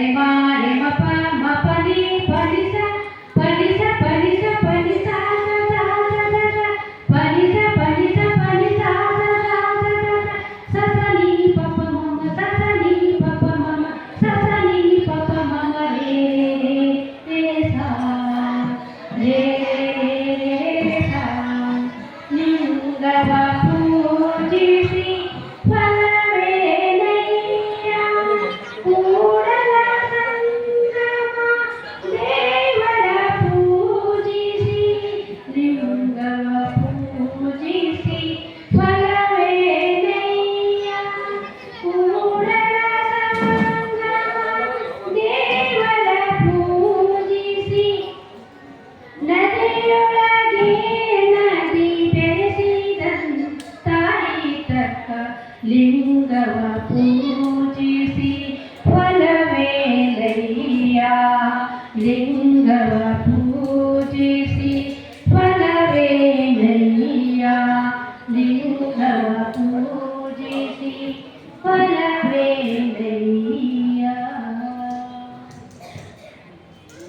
Amen. ಲಿಂಗವ ಪೂಜಿಸಿ ಫಲವೇಲಯ್ಯ ಲಿಂಗವ ಪೂಜಿಸಿ ಫಲವೇಲಯ್ಯ ಲಿಂಗ